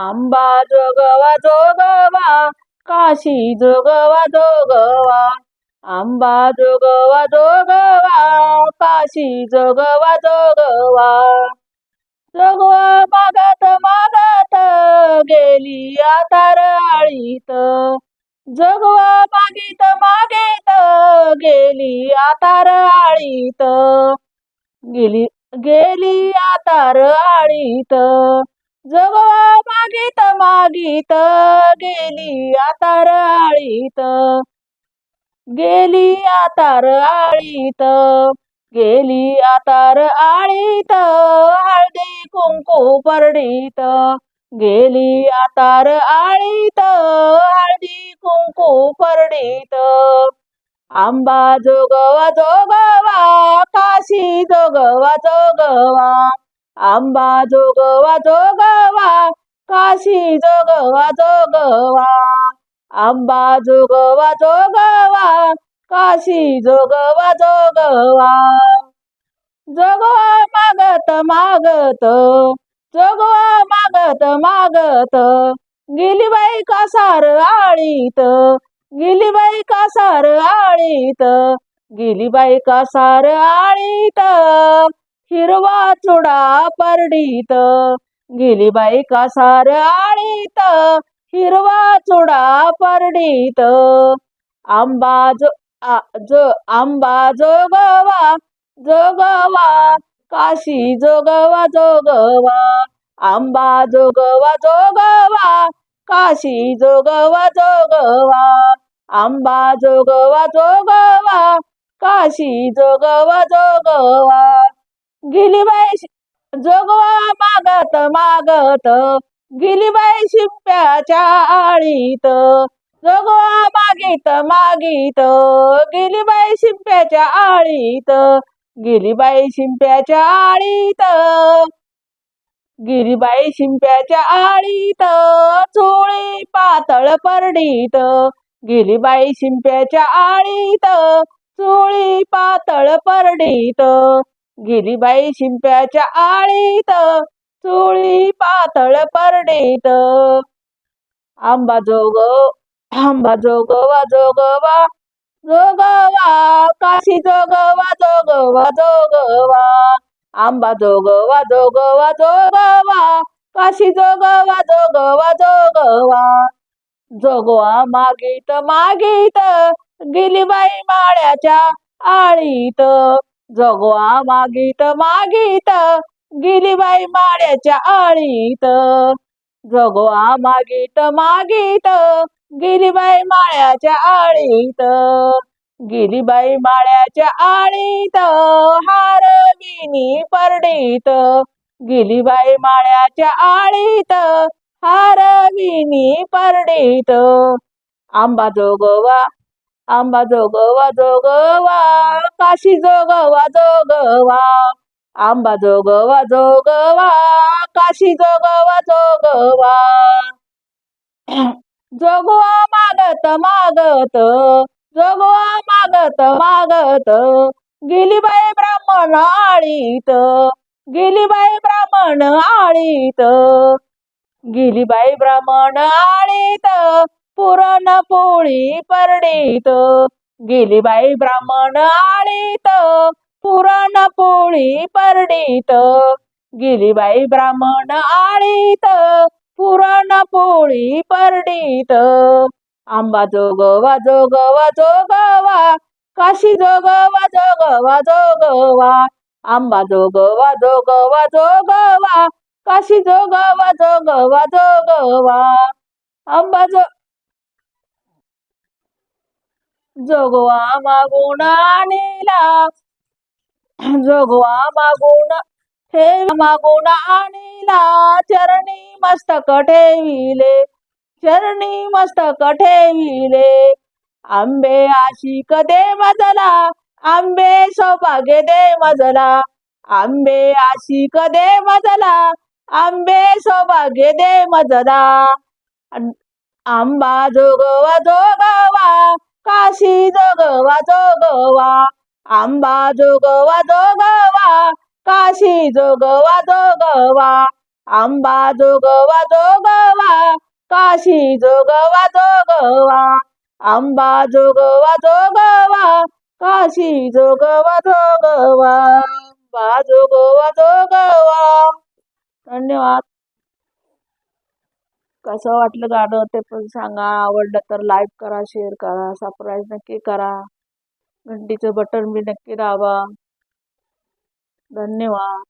आंबा जोगवा जोगवा काशी जोगवा जोगवा. आंबा जोगवा जोगवा काशी जोगवा जोगवा. जोगवा मागत मागत गेली आता रळीत. जोगवा मागीत मागेत गेली आता रळीत. गेली गेली आता रळीत. जोगवा मागीत मागीत गेली आता आळीत. गेली आता आळीत गेली आता आळीत हळदी कुंकू परडीत. गेली आता आळीत हळदी कुंकू परडीत. आंबा जोगवा जोगवा काशी जोगवा जोगवा. आंबा जोगवा जोगवा काशी जोगवा जोगवा. आंबा जोगवा जोगवा काशी जोगवा जोगवा. जोगवा मागत मागत जोगवा मागत मागत. गेली बाई कासार आळीत गेली बाई कासार आळीत गेली बाई कासार आळीत. हिरवा चुडा परडीत गेली बाई कासार आळीत. हिरवा चुडा परडीत आंबा जो आ, जो आंबा जोगवा जोगवा काशी जोगवा जोगवा. आंबा जोगवा जोगवा काशी जोगवा जोगवा. आंबा जोगवा जोगवा काशी जोगवा जोगवा. गेली बाई जोगवा मागत मागत. गेली बाई शिंप्याच्या आळीत. जोगवा मागीत मागीत. गेली बाई शिंप्याच्या आळीत. गेली बाई शिंप्याच्या आळीत. गिरीबाई शिंप्याच्या आळीत. चोळी पातळ परडीत. गिरीबाई शिंप्याच्या आळीत. चोळी पातळ परडीत. गिरीबाई शिंप्याच्या आळीत चोळी पातळ परडीत आंबा जोग आंबा जोगवा जोगवा जोगवा काशी जोगवा जोगवा जोगवा आंबा जोगवा जोगवा जोगवा काशी जोगवा जोगवा जोगवा जोगवा मागीत मागीत गेली बाई माळ्याच्या आळीत. जगवा मागीत मागीत गेली बाई माळ्याच्या आळीत. जगवा मागीत मागीत गेली बाई माळ्याच्या आळीत. गेली बाई माळ्याच्या आळीत हार विनी परडीत. गेली बाई माळ्याच्या आळीत हार विनी परडीत. आंबा जोगवा आंबा जोगवा जोगवा काशी जोगवा जोगवा. आंबा जोगवा जोगवा काशी जोगवा जोगवा. जोगवा मागत मागत जोगवा मागत मागत. गेली बाई ब्राह्मण आळीत गेली बाई ब्राह्मण आळीत. गेली बाई ब्राह्मण आळीत पुरण पोळी परडीत गेली बाई ब्राह्मण आळीत. पुरण पोळी परडीत गेली बाई ब्राह्मण आळीत. पुरण पोळी परडीत. आंबा जोगवा जोगवा जोगवा काशी जोगवा जोगवा जोगवा. आंबा जोगवा जोगवा जोगवा काशी जोगवा जोगवा जोगवा. आंबा जो जोगवा मागून आणीला. जोगवा मागून ठेव मागून आणिला. चरणी मस्तक ठेविले. चरणी मस्तक ठेविले. आंबे आशिक दे मजला. आंबे सौभाग्य दे मजला. आंबे आशिक दे मजला. आंबे सौभाग्य दे मजला. आंबा जोगवा जोगवा. काशी जोगवा जोगवा आंबा जोगवा जोगवा काशी जोगवा जोगवा आंबा जोगवा जोगवा काशी जोगवा जोगवा आंबा जोगवा जोगवा काशी जोगवा जोगवा आंबा जोगवा जोगवा. धन्यवाद. कसं वाटलं गाणं ते पण सांगा. आवडलं तर लाईक करा शेअर करा सबस्क्राईब नक्की करा. घंटीचं बटन बी नक्की दाबा. धन्यवाद.